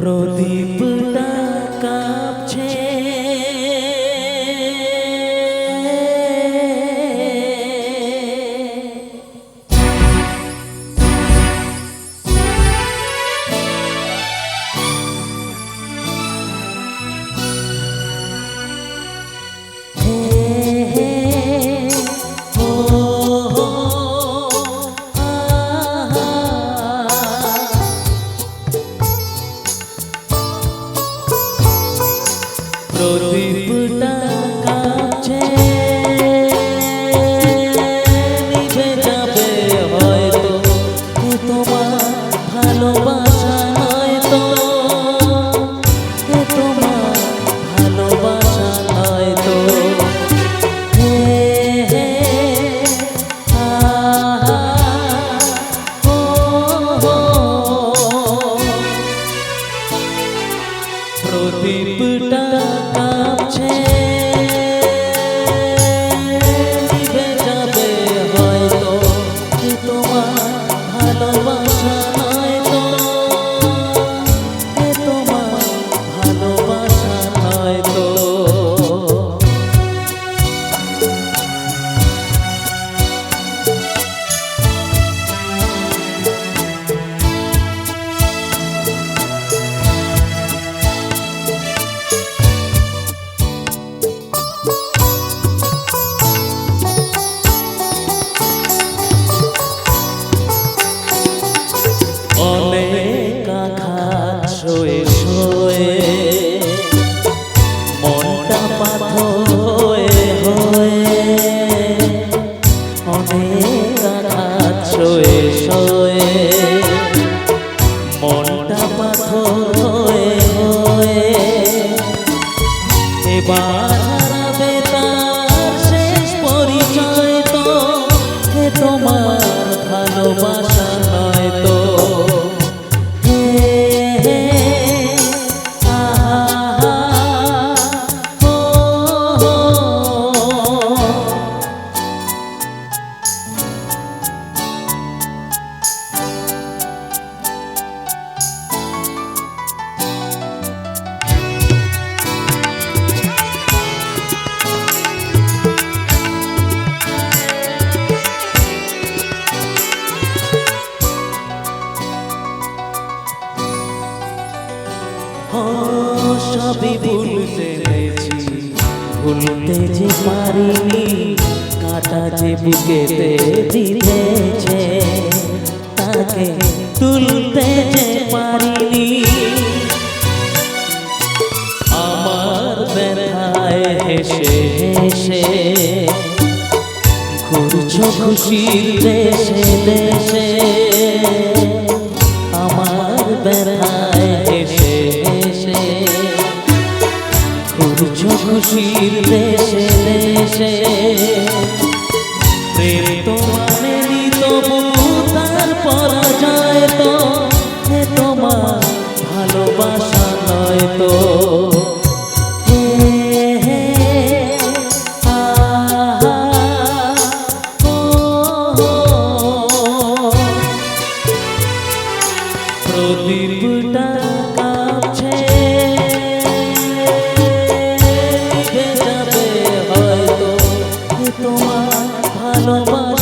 প্রদীপটা কাঁপছে প্রদীপটা কাছে তোমার ভালোবাসা সয়ে মনটা পাথর হয়ে হয়ে। এবার সবই ভুলতে পেরেছি। ভুলতে যে পারিনি, কাটা যে বুকেতে বিঁধেছে তাকে তুলতে যে পারিনি। আমার ব্যথায় হেসে হেসে, ঘুরছো খুশির দেশে দেশে দেশে দেশে প্রেম সবার